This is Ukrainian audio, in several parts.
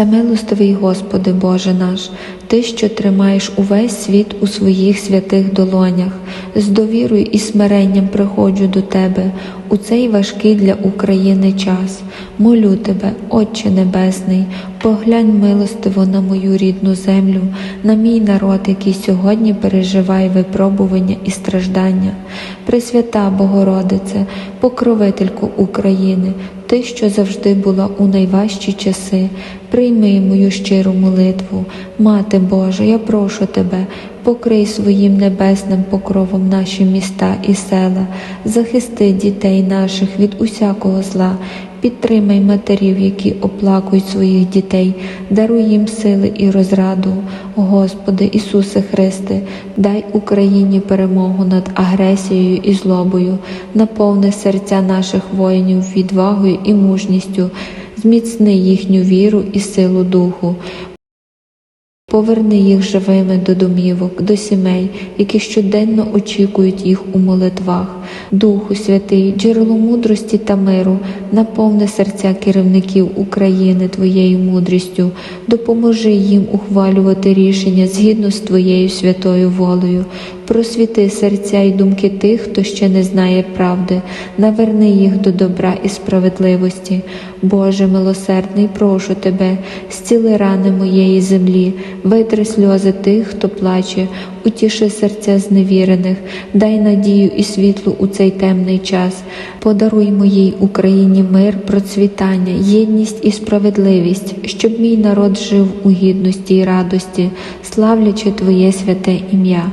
Всемилостивий Господи Боже наш, Ти, що тримаєш увесь світ у своїх святих долонях, з довірою і смиренням приходжу до Тебе у цей важкий для України час. Молю Тебе, Отче Небесний, поглянь милостиво на мою рідну землю, на мій народ, який сьогодні переживає випробування і страждання. Пресвята Богородице, покровительку України, Ти, що завжди була у найважчі часи, прийми мою щиру молитву. Мати Божа, я прошу Тебе, покрий своїм небесним покровом наші міста і села, захисти дітей наших від усякого зла. Підтримай матерів, які оплакують своїх дітей, даруй їм сили і розраду. Господи Ісусе Христе, дай Україні перемогу над агресією і злобою, наповни серця наших воїнів відвагою і мужністю, зміцни їхню віру і силу духу. Поверни їх живими до домівок, до сімей, які щоденно очікують їх у молитвах. Духу Святий, джерело мудрості та миру, наповни серця керівників України Твоєю мудрістю, допоможи їм ухвалювати рішення згідно з Твоєю святою волею. Просвіти серця й думки тих, хто ще не знає правди, наверни їх до добра і справедливості. Боже милосердний, прошу Тебе, зціли рани моєї землі, витри сльози тих, хто плаче, утіши серця зневірених, дай надію і світло у цей темний час. Подаруй моїй Україні мир, процвітання, єдність і справедливість, щоб мій народ жив у гідності і радості, славлячи Твоє святе ім'я.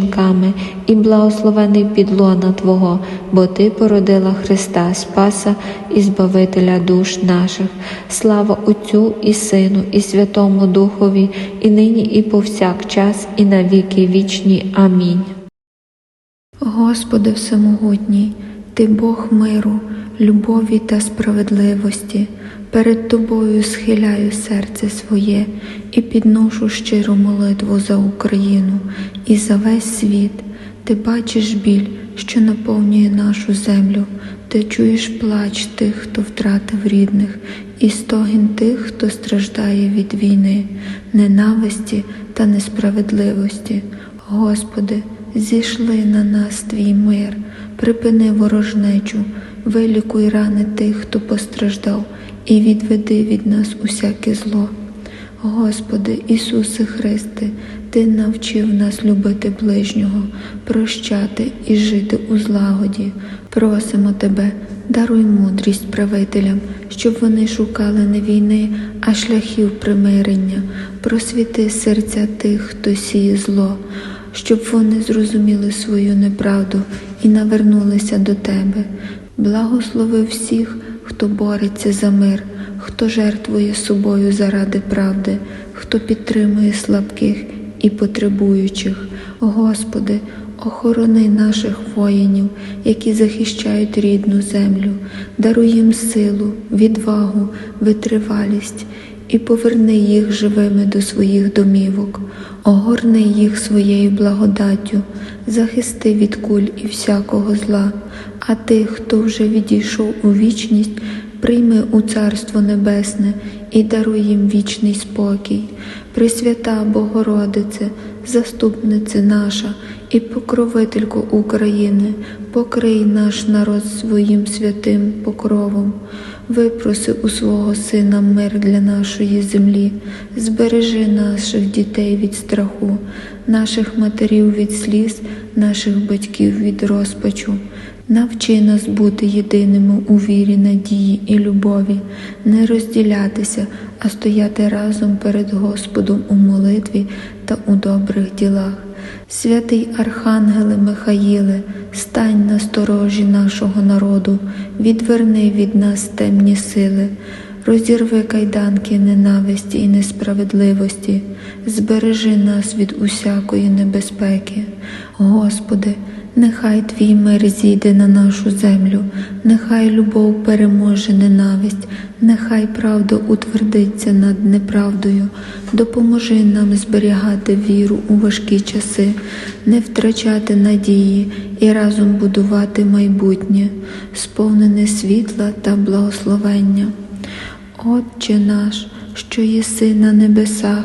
жінками, і благословений підлона Твого, бо Ти породила Христа, Спаса і Збавителя душ наших. Слава Отцю і Сину, і Святому Духові, і нині, і повсякчас, і на віки вічні. Амінь. Господи Всемогутній, Ти Бог миру, любові та справедливості. Перед Тобою схиляю серце своє і підношу щиру молитву за Україну і за весь світ. Ти бачиш біль, що наповнює нашу землю, ти чуєш плач тих, хто втратив рідних, і стогін тих, хто страждає від війни, ненависті та несправедливості. Господи, зійшли на нас твій мир, припини ворожнечу, вилікуй рани тих, хто постраждав, і відведи від нас усяке зло. Господи Ісусе Христе, Ти навчив нас любити ближнього, прощати і жити у злагоді. Просимо Тебе, даруй мудрість правителям, щоб вони шукали не війни, а шляхів примирення, просвіти серця тих, хто сіє зло, щоб вони зрозуміли свою неправду і навернулися до Тебе. Благослови всіх, хто бореться за мир, хто жертвує собою заради правди, хто підтримує слабких і потребуючих. Господи, охорони наших воїнів, які захищають рідну землю, даруй їм силу, відвагу, витривалість і поверни їх живими до своїх домівок, огорни їх своєю благодаттю, захисти від куль і всякого зла, а тих, хто вже відійшов у вічність, прийми у Царство Небесне і даруй їм вічний спокій. Пресвята Богородице, заступнице наша і покровителько України, покрий наш народ своїм святим покровом. Випроси у свого Сина мир для нашої землі, збережи наших дітей від страху, наших матерів від сліз, наших батьків від розпачу. Навчи нас бути єдиними у вірі, надії і любові, не розділятися, а стояти разом перед Господом у молитві та у добрих ділах. Святий Архангеле Михаїле, стань на сторожі нашого народу, відверни від нас темні сили, розірви кайданки ненависті і несправедливості, збережи нас від усякої небезпеки. Господи, нехай Твій мир зійде на нашу землю, нехай любов переможе ненависть, нехай правда утвердиться над неправдою, допоможи нам зберігати віру у важкі часи, не втрачати надії і разом будувати майбутнє, сповнене світла та благословення. Отче наш, що єси на небесах,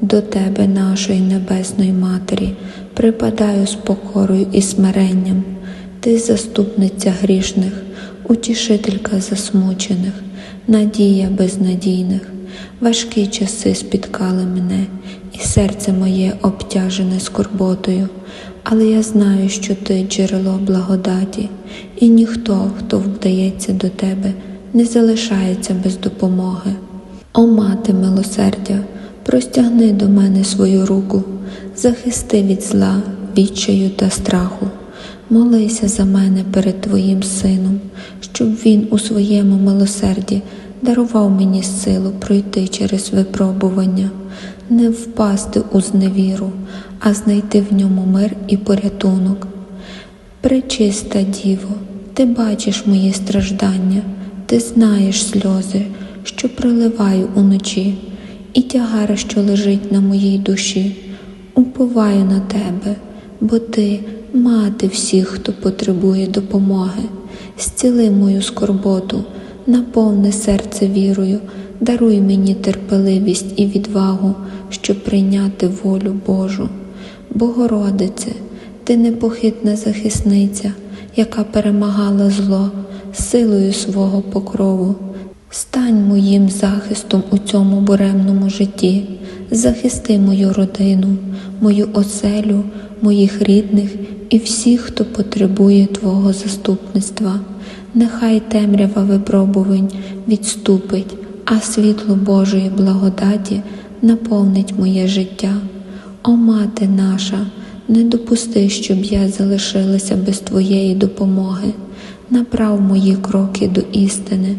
до Тебе, нашої Небесної Матері, припадаю з покорою і смиренням. Ти заступниця грішних, утішителька засмучених, надія безнадійних. Важкі часи спіткали мене, і серце моє обтяжене скорботою, але я знаю, що ти джерело благодаті, і ніхто, хто вдається до тебе, не залишається без допомоги. О мати милосердя, простягни до мене свою руку, захисти від зла, відчаю та страху. Молися за мене перед Твоїм Сином, щоб Він у своєму милосерді дарував мені силу пройти через випробування, не впасти у зневіру, а знайти в ньому мир і порятунок. Пречиста Діво, ти бачиш мої страждання, ти знаєш сльози, що проливаю уночі, і тягара, що лежить на моїй душі. Уповаю на тебе, бо ти мати всіх, хто потребує допомоги, зціли мою скорботу, наповни серце вірою, даруй мені терпеливість і відвагу, щоб прийняти волю Божу. Богородице, ти непохитна захисниця, яка перемагала зло силою свого покрову. Стань моїм захистом у цьому буремному житті, захисти мою родину, мою оселю, моїх рідних і всіх, хто потребує Твого заступництва. Нехай темрява випробувань відступить, а світло Божої благодаті наповнить моє життя. О мати наша, не допусти, щоб я залишилася без Твоєї допомоги. Направ мої кроки до істини,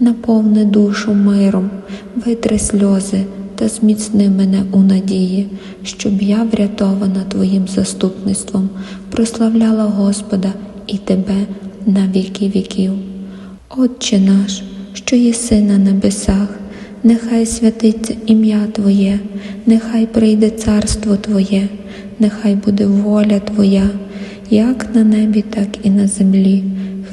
наповни душу миром, витри сльози та зміцни мене у надії, щоб я, врятована Твоїм заступництвом, прославляла Господа і Тебе на віки віків. Отче наш, що єси на небесах, нехай святиться ім'я Твоє, нехай прийде царство Твоє, нехай буде воля Твоя, як на небі, так і на землі.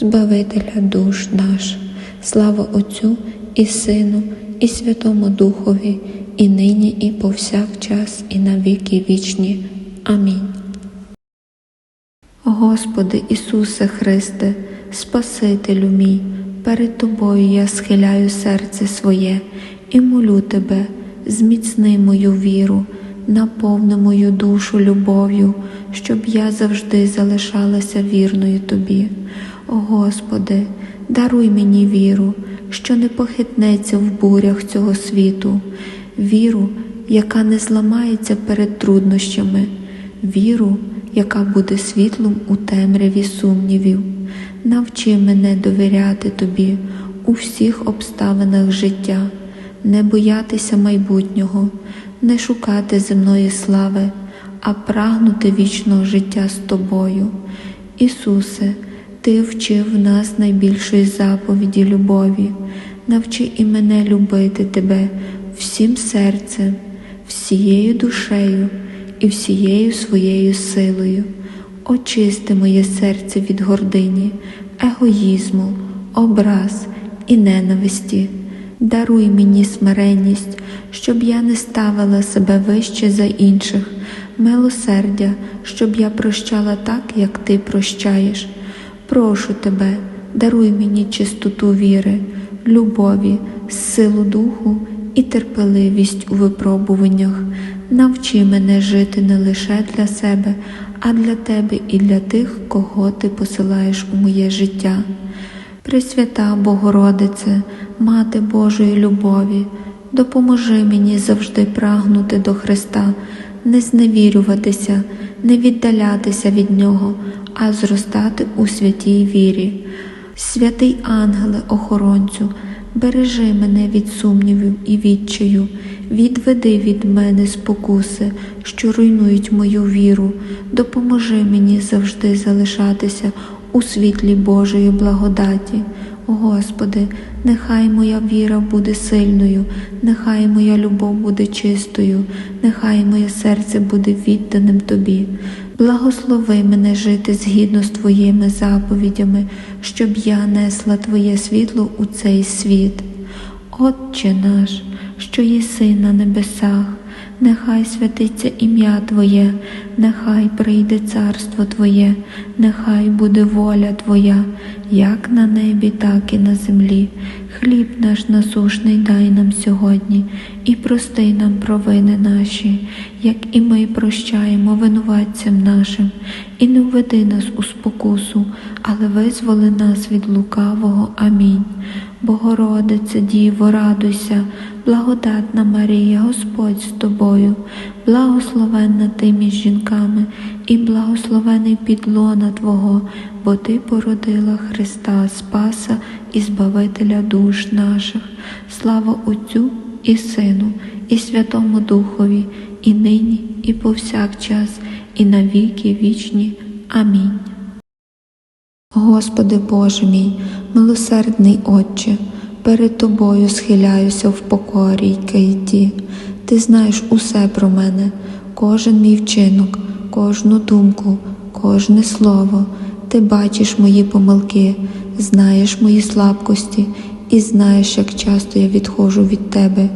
Збавителя душ наш. Слава Отцю і Сину, і Святому Духові, і нині, і повсякчас, і на віки вічні. Амінь. Господи Ісусе Христе, Спасителю мій, перед Тобою я схиляю серце своє і молю Тебе, зміцни мою віру, наповни мою душу любов'ю, щоб я завжди залишалася вірною Тобі. Господи, даруй мені віру, що не похитнеться в бурях цього світу, віру, яка не зламається перед труднощами, віру, яка буде світлом у темряві сумнівів. Навчи мене довіряти тобі у всіх обставинах життя, не боятися майбутнього, не шукати земної слави, а прагнути вічного життя з тобою. Ісусе, Ти вчив нас найбільшої заповіді любові, навчи і мене любити Тебе всім серцем, всією душею і всією своєю силою. Очисти моє серце від гордині, егоїзму, образ і ненависті. Даруй мені смиренність, щоб я не ставила себе вище за інших, милосердя, щоб я прощала так, як ти прощаєш. Прошу тебе, даруй мені чистоту віри, любові, силу духу і терпеливість у випробуваннях. Навчи мене жити не лише для себе, а для тебе і для тих, кого ти посилаєш у моє життя. Пресвята Богородице, Мати Божої любові, допоможи мені завжди прагнути до Христа, не зневірюватися, не віддалятися від Нього, а зростати у святій вірі. Святий ангеле охоронцю, бережи мене від сумнівів і відчаю, відведи від мене спокуси, що руйнують мою віру, допоможи мені завжди залишатися у світлі Божої благодаті. Господи, нехай моя віра буде сильною, нехай моя любов буде чистою, нехай моє серце буде відданим Тобі. Благослови мене жити згідно з Твоїми заповідями, щоб я несла Твоє світло у цей світ. Отче наш, що єси на небесах, нехай святиться ім'я Твоє, нехай прийде царство Твоє, нехай буде воля Твоя, як на небі, так і на землі. Хліб наш насушний дай нам сьогодні і прости нам провини наші, як і ми прощаємо винуватцям нашим, і не введи нас у спокусу, але визволи нас від лукавого. Амінь. Богородице, Діво, радуйся, благодатна Марія, Господь з тобою, благословенна ти між жінками, і благословений підлона Твого, бо Ти породила Христа Спаса і Збавителя душ наших. Слава Отцю і Сину, і Святому Духові, і нині, і повсякчас, і на віки вічні. Амінь. Господи Боже мій, милосердний Отче, перед Тобою схиляюся в покорі й кайті. Ти знаєш усе про мене, кожен мій вчинок, кожну думку, кожне слово. Ти бачиш мої помилки, знаєш мої слабкості і знаєш, як часто я відходжу від Тебе,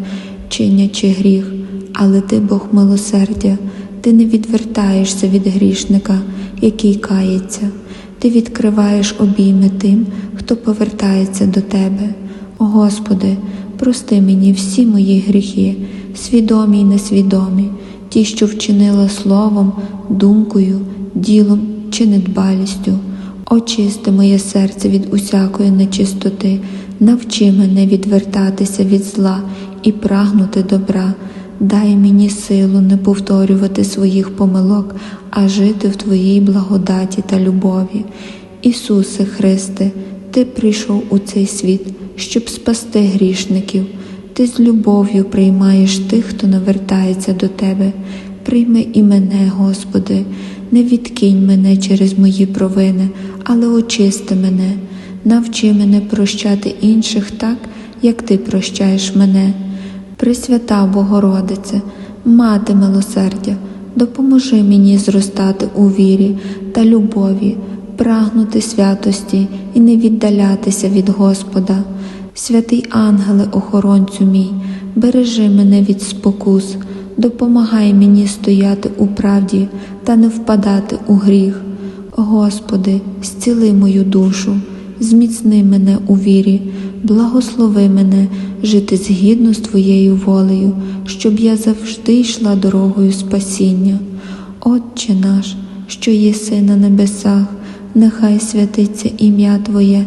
чинячи гріх, але Ти Бог милосердя, ти не відвертаєшся від грішника, який кається. Ти відкриваєш обійми тим, хто повертається до Тебе. О Господи, прости мені всі мої гріхи, свідомі й несвідомі, ті, що вчинила словом, думкою, ділом чи недбалістю. Очисти моє серце від усякої нечистоти, навчи мене відвертатися від зла і прагнути добра. Дай мені силу не повторювати своїх помилок, а жити в Твоїй благодаті та любові. Ісусе Христе, Ти прийшов у цей світ, щоб спасти грішників. Ти з любов'ю приймаєш тих, хто навертається до Тебе. Прийми і мене, Господи, не відкинь мене через мої провини, але очисти мене, навчи мене прощати інших так, як Ти прощаєш мене. Пресвята Богородице, Мати милосердя, допоможи мені зростати у вірі та любові, прагнути святості і не віддалятися від Господа. Святий ангеле, охоронцю мій, бережи мене від спокус, допомагай мені стояти у правді та не впадати у гріх. Господи, зціли мою душу, зміцни мене у вірі, благослови мене жити згідно з Твоєю волею, щоб я завжди йшла дорогою спасіння. Отче наш, що єси на небесах, нехай святиться ім'я Твоє,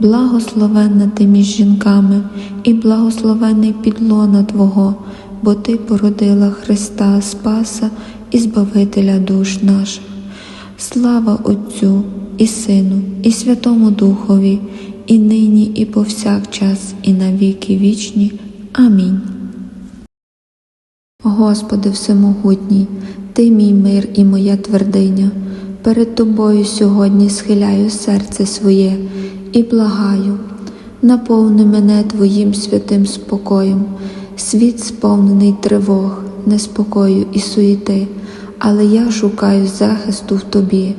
благословенна ти між жінками, і благословений підлона Твого, бо Ти породила Христа Спаса і Збавителя душ наших. Слава Отцю і Сину, і Святому Духові, і нині, і повсякчас, і на віки вічні. Амінь. Господи Всемогутній, Ти мій мир і моя твердиня. Перед Тобою сьогодні схиляю серце своє і благаю, наповни мене Твоїм святим спокоєм, світ сповнений тривог, неспокою і суєти, але я шукаю захисту в Тобі.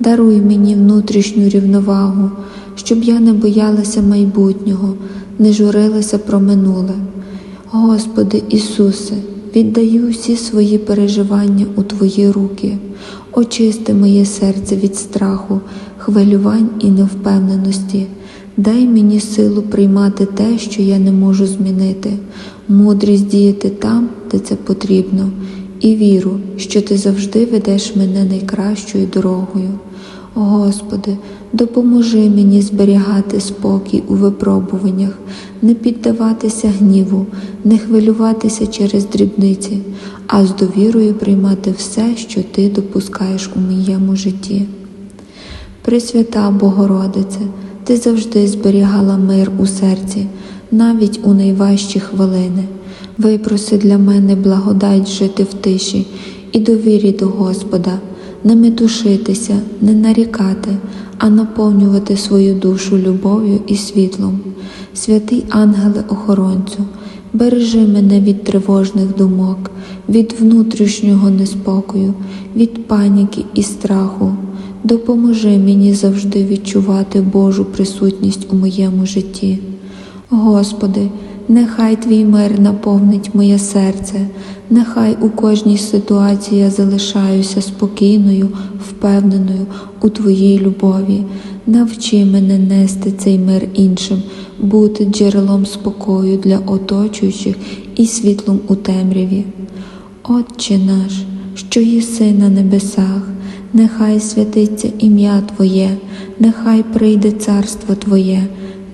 Даруй мені внутрішню рівновагу, щоб я не боялася майбутнього, не журилася про минуле. Господи Ісусе, віддаю всі свої переживання у Твої руки, очисти моє серце від страху, хвилювань і невпевненості. Дай мені силу приймати те, що я не можу змінити, мудрість діяти там, де це потрібно, і віру, що Ти завжди ведеш мене найкращою дорогою. Господи, допоможи мені зберігати спокій у випробуваннях, не піддаватися гніву, не хвилюватися через дрібниці, а з довірою приймати все, що Ти допускаєш у моєму житті. Пресвята Богородице, Ти завжди зберігала мир у серці, навіть у найважчі хвилини. Випроси для мене благодать жити в тиші і довірі до Господа, не метушитися, не нарікати, а наповнювати свою душу любов'ю і світлом. Святий ангеле охоронцю, бережи мене від тривожних думок, від внутрішнього неспокою, від паніки і страху. Допоможи мені завжди відчувати Божу присутність у моєму житті. Господи, нехай Твій мир наповнить моє серце, нехай у кожній ситуації я залишаюся спокійною, впевненою у Твоїй любові. Навчи мене нести цей мир іншим, бути джерелом спокою для оточуючих і світлом у темряві. Отче наш, що єси на небесах, нехай святиться ім'я Твоє, нехай прийде царство Твоє,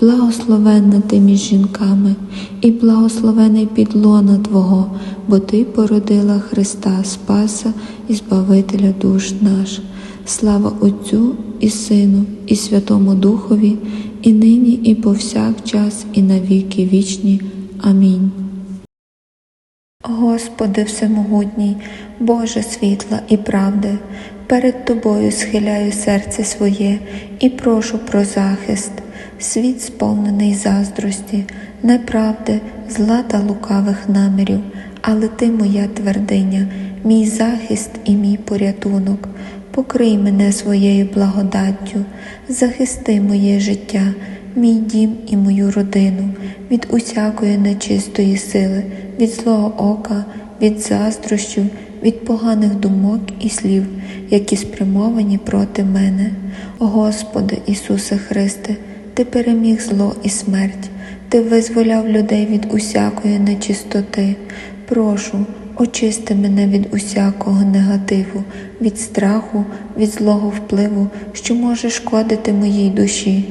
благословенна ти між жінками, і благословений підлона Твого, бо Ти породила Христа Спаса і Збавителя душ наш. Слава Отцю і Сину, і Святому Духові, і нині, і повсякчас, і на віки вічні. Амінь. Господи Всемогутній, Боже світла і правди, перед Тобою схиляю серце своє і прошу про захист, світ сповнений заздрості, неправди, зла та лукавих намірів, але Ти моя твердиня, мій захист і мій порятунок. Покрий мене своєю благодаттю, захисти моє життя, мій дім і мою родину від усякої нечистої сили, від злого ока, від заздрощів, від поганих думок і слів, які спрямовані проти мене. Господи Ісусе Христе, Ти переміг зло і смерть, Ти визволяв людей від усякої нечистоти. Прошу, очисти мене від усякого негативу, від страху, від злого впливу, що може шкодити моїй душі.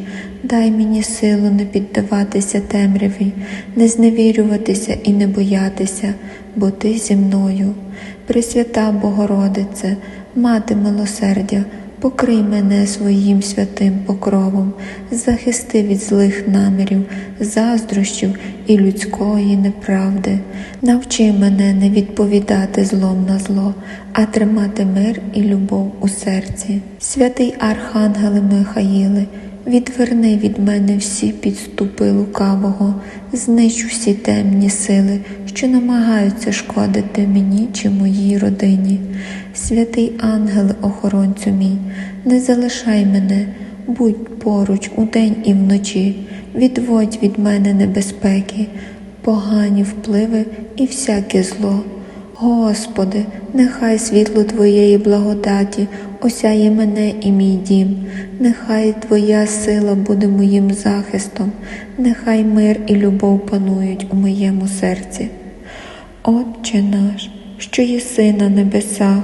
Дай мені силу не піддаватися темряві, не зневірюватися і не боятися, бо ти зі мною. Пресвята Богородице, Мати милосердя, покрий мене своїм святим покровом, захисти від злих намірів, заздрощів і людської неправди. Навчи мене не відповідати злом на зло, а тримати мир і любов у серці. Святий Архангеле Михаїле, Відверни від мене всі підступи лукавого, знищ всі темні сили, що намагаються шкодити мені чи моїй родині. Святий ангеле охоронцю мій, не залишай мене, будь поруч удень і вночі, відводь від мене небезпеки, погані впливи і всяке зло. Господи, нехай світло Твоєї благодаті осяє мене і мій дім, нехай Твоя сила буде моїм захистом, нехай мир і любов панують у моєму серці. Отче наш, що єси на небесах,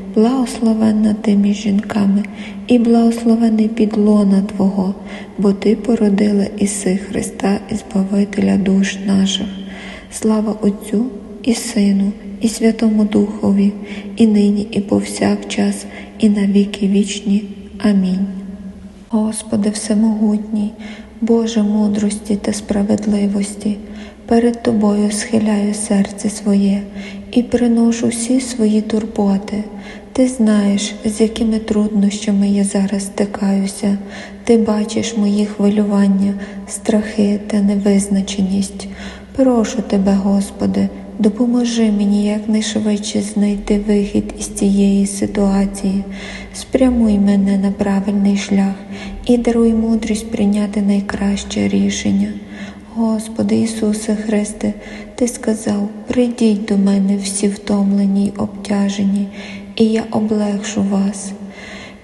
благословенна ти між жінками, і благословений підлона Твого, бо Ти породила Іси Христа і Збавителя душ наших. Слава Отцю і Сину, і Святому Духові, і нині, і повсякчас, і на віки вічні. Амінь. Господи Всемогутній, Боже мудрості та справедливості, перед Тобою схиляю серце своє і приношу всі свої турботи. Ти знаєш, з якими труднощами я зараз стикаюся, ти бачиш мої хвилювання, страхи та невизначеність. Прошу тебе, Господи, допоможи мені якнайшвидше знайти вихід із цієї ситуації, спрямуй мене на правильний шлях і даруй мудрість прийняти найкраще рішення. Господи Ісусе Христе, Ти сказав, прийдіть до мене всі втомлені й обтяжені, і я облегшу вас.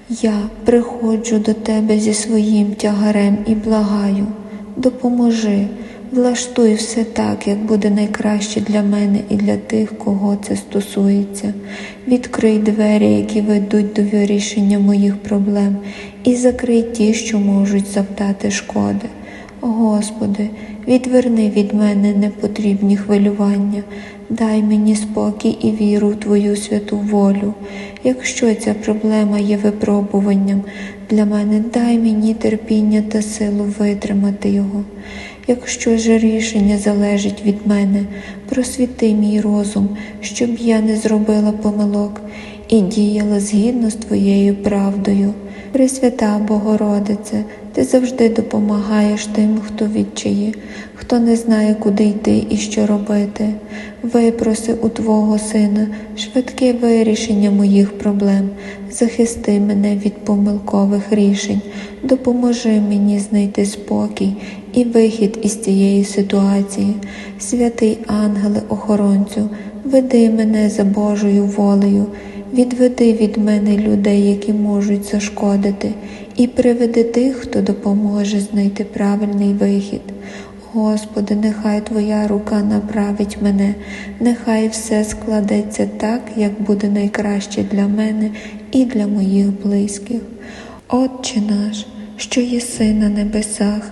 Я приходжу до Тебе зі своїм тягарем і благаю, допоможи. Влаштуй все так, як буде найкраще для мене і для тих, кого це стосується. Відкрий двері, які ведуть до вирішення моїх проблем, і закрий ті, що можуть завдати шкоди. Господи, відверни від мене непотрібні хвилювання, дай мені спокій і віру в Твою святу волю. Якщо ця проблема є випробуванням для мене, дай мені терпіння та силу витримати його. Якщо ж рішення залежить від мене, просвіти мій розум, щоб я не зробила помилок і діяла згідно з Твоєю правдою. Пресвята Богородице, Ти завжди допомагаєш тим, хто відчає, хто не знає, куди йти і що робити. Випроси у Твого Сина швидке вирішення моїх проблем, захисти мене від помилкових рішень, допоможи мені знайти спокій і вихід із цієї ситуації. Святий ангеле охоронцю, веди мене за Божою волею. Відведи від мене людей, які можуть зашкодити, і приведи тих, хто допоможе знайти правильний вихід. Господи, нехай Твоя рука направить мене, нехай все складеться так, як буде найкраще для мене і для моїх близьких. Отче наш, що єси на небесах,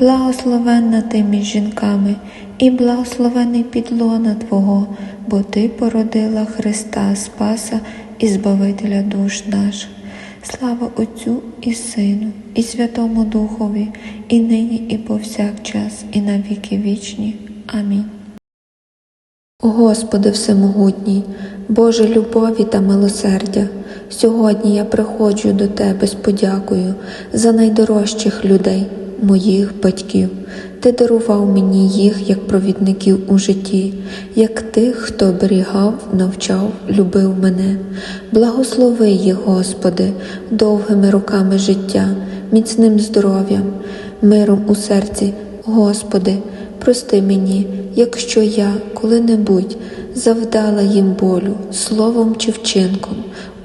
благословенна ти між жінками, і благословений підлона Твого, бо Ти породила Христа Спаса і Збавителя душ наших. Слава Отцю і Сину, і Святому Духові, і нині, і повсякчас, і на віки вічні. Амінь. Господи Всемогутній, Боже любові та милосердя, Сьогодні я приходжу до тебе з подякою за найдорожчих людей, моїх батьків. Ти дарував мені їх як провідників у житті, як тих, хто оберігав, навчав, любив мене. Благослови їх, Господи, довгими роками життя, міцним здоров'ям, миром у серці, Господи, прости мені, якщо я коли-небудь завдала їм болю словом чи вчинком.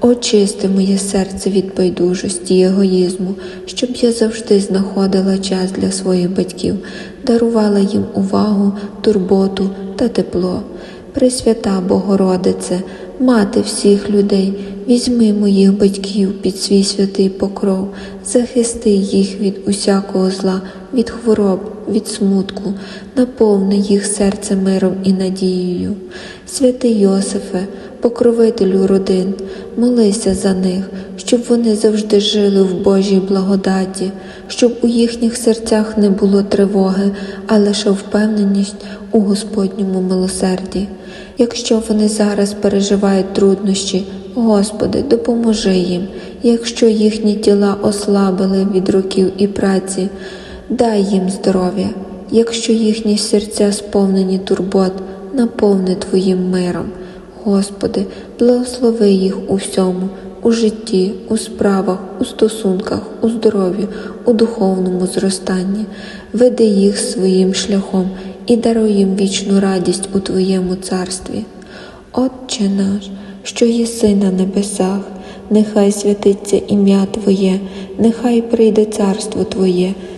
Очисти моє серце від байдужості й егоїзму, щоб я завжди знаходила час для своїх батьків, дарувала їм увагу, турботу та тепло. Пресвята Богородице, мати всіх людей, візьми моїх батьків під свій святий покров, захисти їх від усякого зла, від хвороб, від смутку, наповни їх серце миром і надією. Святий Йосифе, покровителю родин, молися за них, щоб вони завжди жили в Божій благодаті, щоб у їхніх серцях не було тривоги, а лише впевненість у Господньому милосерді. Якщо вони зараз переживають труднощі, Господи, допоможи їм, якщо їхні тіла ослабили від років і праці, дай їм здоров'я, якщо їхні серця сповнені турбот, наповни Твоїм миром. Господи, благослови їх у всьому, у житті, у справах, у стосунках, у здоров'ї, у духовному зростанні, веди їх своїм шляхом і даруй їм вічну радість у Твоєму царстві. Отче наш, що єси на небесах, нехай святиться ім'я Твоє, нехай прийде царство Твоє,